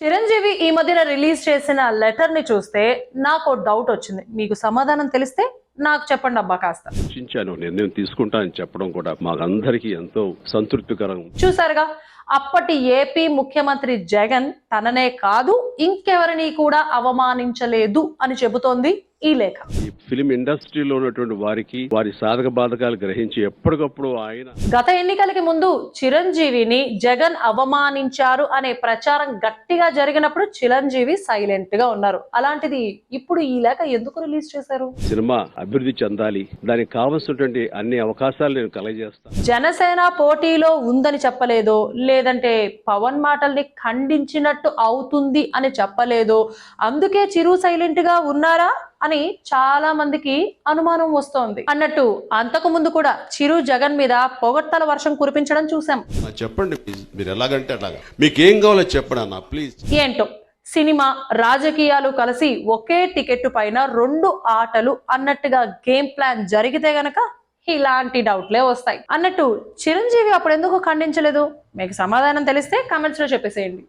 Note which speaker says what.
Speaker 1: చిరంజీవి ఈ మధ్యన రిలీజ్ చేసిన లెటర్ని చూస్తే నాకు డౌట్ వచ్చింది. మీకు సమాధానం తెలిస్తే నాకు చెప్పండి అబ్బా కాస్త.
Speaker 2: చర్చించాను నిర్ణయం తీసుకుంటానని చెప్పడం కూడా మాకందరికీ ఎంతో సంతృప్తికరం.
Speaker 1: చూసారుగా అప్పటి ఏపీ ముఖ్యమంత్రి జగన్ తననే కాదు ఇంకెవరిని కూడా అవమానించలేదు అని చెబుతోంది ఈ లేఖ.
Speaker 2: ఈ ఫిలిం ఇండస్ట్రీలో ఉన్నటువంటి వారికి వారి సాధక బాధకాలు గ్రహించి ఎప్పటికప్పుడు ఆయన
Speaker 1: గత ఎన్నికలకి ముందు చిరంజీవిని జగన్ అవమానించారు అనే ప్రచారం గట్టిగా జరిగినప్పుడు చిరంజీవి సైలెంట్గా ఉన్నారు. అలాంటిది ఇప్పుడు ఈ లేఖ ఎందుకు రిలీజ్ చేశారు?
Speaker 2: సినిమా అభివృద్ధి చెందాలి. దానికి కావలసినటువంటి అన్ని అవకాశాలు నేను కలగజేస్తాను
Speaker 1: జనసేన పోటీలో ఉందని చెప్పలేదో లేదంటే పవన్ మాటల్ని ఖండించినట్టు అవుతుంది అని చెప్పలేదో అందుకే చిరు సైలెంట్గా ఉన్నారా? అని చాలా మందికి అనుమానం వస్తోంది. అన్నట్టు అంతకు ముందు కూడా చిరు జగన్ మీద పొగడ్తల వర్షం కురిపించడం చూసాం
Speaker 3: చెప్పండి ప్లీజ్. మీరు ఎలాగంటే అలాగా. మీకు ఏం కావాలో చెప్పండి అన్న ప్లీజ్.
Speaker 1: ఏంటో? సినిమా రాజకీయాలు కలిసి ఒకే టికెట్ పైన రెండు ఆటలు అన్నట్టుగా గేమ్ ప్లాన్ జరిగితే గనక ఇలాంటి డౌట్లే వస్తాయి. అన్నట్టు చిరంజీవి అప్పుడు ఎందుకు ఖండించలేదు? మీకు సమాధానం తెలిస్తే కామెంట్స్లో చెప్పేసేయండి.